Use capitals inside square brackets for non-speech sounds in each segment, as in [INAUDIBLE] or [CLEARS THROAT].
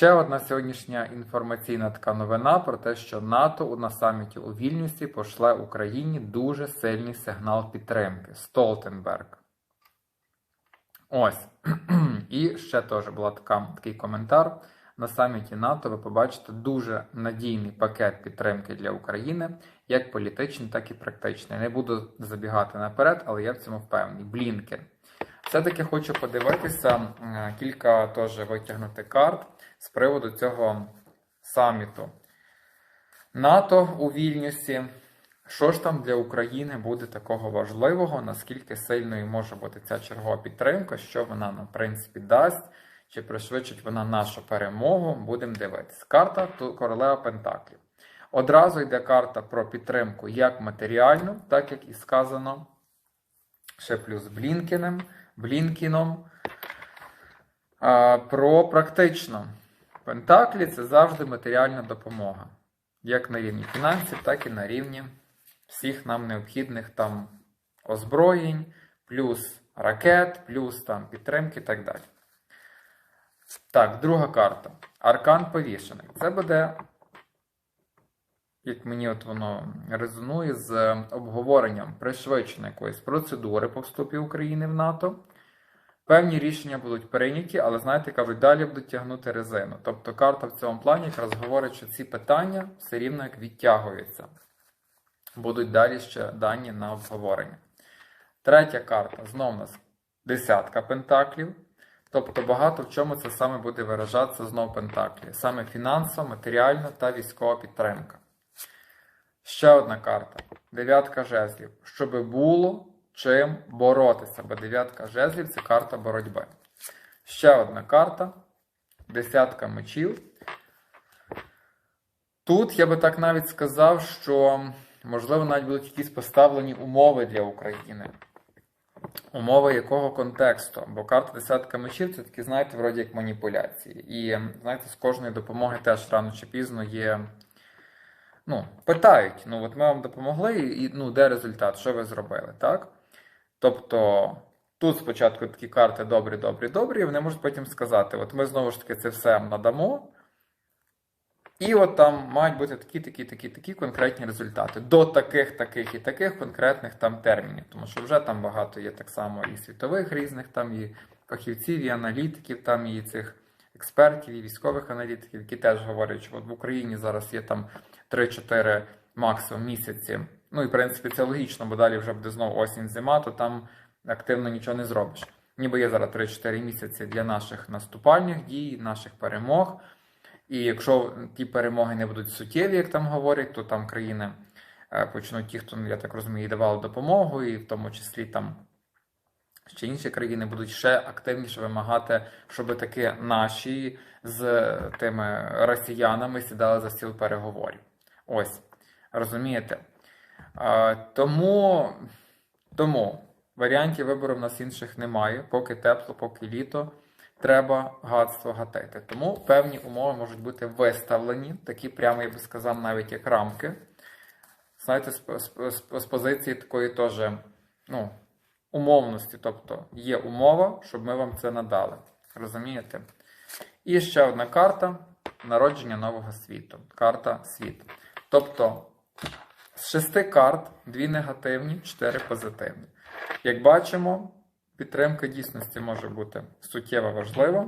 Ще одна сьогоднішня інформаційна така новина про те, що НАТО на саміті у Вільнюсі пошле Україні дуже сильний сигнал підтримки. Столтенберг. Ось. [CLEARS THROAT] І ще теж була такий коментар. На саміті НАТО ви побачите дуже надійний пакет підтримки для України, як політичний, так і практичний. Не буду забігати наперед, але я в цьому впевнений. Блінкен. Все-таки хочу подивитися кілька теж витягнути карт з приводу цього саміту НАТО у Вільнюсі. Що ж там для України буде такого важливого, наскільки сильною може бути ця чергова підтримка, що вона нам, в принципі, дасть, чи пришвидшить вона нашу перемогу, будемо дивитися. Карта королева Пентаклів. Одразу йде карта про підтримку як матеріальну, так як і сказано ще плюс Блінкіним, Блінкіном. А, Про практично. Пентаклі це завжди матеріальна допомога. Як на рівні фінансів, так і на рівні всіх нам необхідних там озброєнь, плюс ракет, плюс там підтримки і так далі. Так, друга карта. Аркан повішений. Це буде, як мені от воно резонує, з обговоренням пришвидшеної якоїсь процедури по вступі України в НАТО. Певні рішення будуть прийняті, але, знаєте, кажуть, далі будуть тягнути резину. Тобто карта в цьому плані якраз говорить, що ці питання все рівно як відтягуються. Будуть далі ще дані на обговорення. Третя карта знову у нас десятка пентаклів. Тобто багато в чому це саме буде виражатися знову пентаклі. Саме фінансова, матеріальна та військова підтримка. Ще одна карта. Дев'ятка жезлів. Щоб було чим боротися, бо дев'ятка жезлів це карта боротьби. Ще одна карта. Десятка мечів. Тут я би так навіть сказав, що, можливо, навіть будуть якісь поставлені умови для України. Умови якого контексту? Бо карта десятка мечів це такі, знаєте, вроді як маніпуляції. І, знаєте, з кожної допомоги теж рано чи пізно є. Ну, питають: ну, от ми вам допомогли, і ну, де результат? Що ви зробили? так? Тобто тут спочатку такі карти добрі, добрі, добрі, і вони можуть потім сказати: от ми знову ж таки це все надамо. І от там мають бути такі, такі, такі, такі конкретні результати. До таких, таких і таких конкретних там термінів. Тому що вже там багато є так само і світових різних, там і фахівців, і аналітиків, там і цих експертів, і військових аналітиків, які теж говорять, що от в Україні зараз є там 3-4 максимум місяці. Ну і в принципі це логічно, бо далі вже буде знову осінь зима, то там активно нічого не зробиш. Ніби є зараз 3-4 місяці для наших наступальних дій, наших перемог. І якщо ті перемоги не будуть суттєві, як там говорять, то там країни е, почнуть ті, хто, я так розумію, давали допомогу, і в тому числі там ще інші країни будуть ще активніше вимагати, щоб таки наші з тими росіянами сідали за стіл переговорів. Ось, розумієте? Тому, тому варіантів вибору в нас інших немає, поки тепло, поки літо треба гадство гатити. Тому певні умови можуть бути виставлені, такі прямо, я би сказав, навіть як рамки. Знаєте, з, з, з позиції такої теж ну, умовності. Тобто є умова, щоб ми вам це надали. Розумієте? І ще одна карта народження нового світу. Карта світ. Тобто, з шести карт дві негативні, чотири позитивні. Як бачимо, Підтримка дійсності може бути суттєво важлива.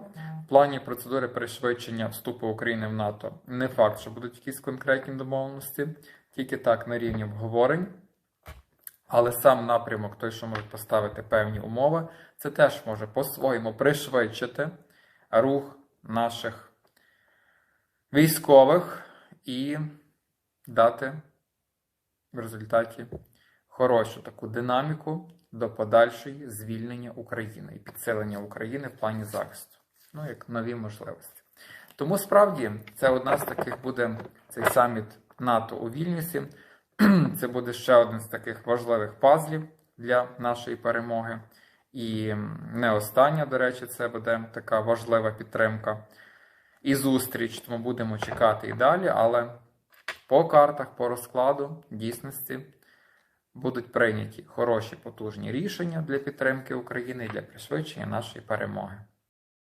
В плані процедури пришвидшення вступу України в НАТО не факт, що будуть якісь конкретні домовленості, тільки так на рівні обговорень. Але сам напрямок, той, що може поставити певні умови, це теж може по-своєму пришвидшити рух наших військових і дати в результаті хорошу таку динаміку до подальшої звільнення України і підсилення України в плані захисту. Ну, як нові можливості. Тому справді це одна з таких буде цей саміт НАТО у Вільнюсі. Це буде ще один з таких важливих пазлів для нашої перемоги. І не остання, до речі, це буде така важлива підтримка і зустріч. Тому будемо чекати і далі. Але по картах, по розкладу дійсності будуть прийняті хороші потужні рішення для підтримки України і для пришвидшення нашої перемоги.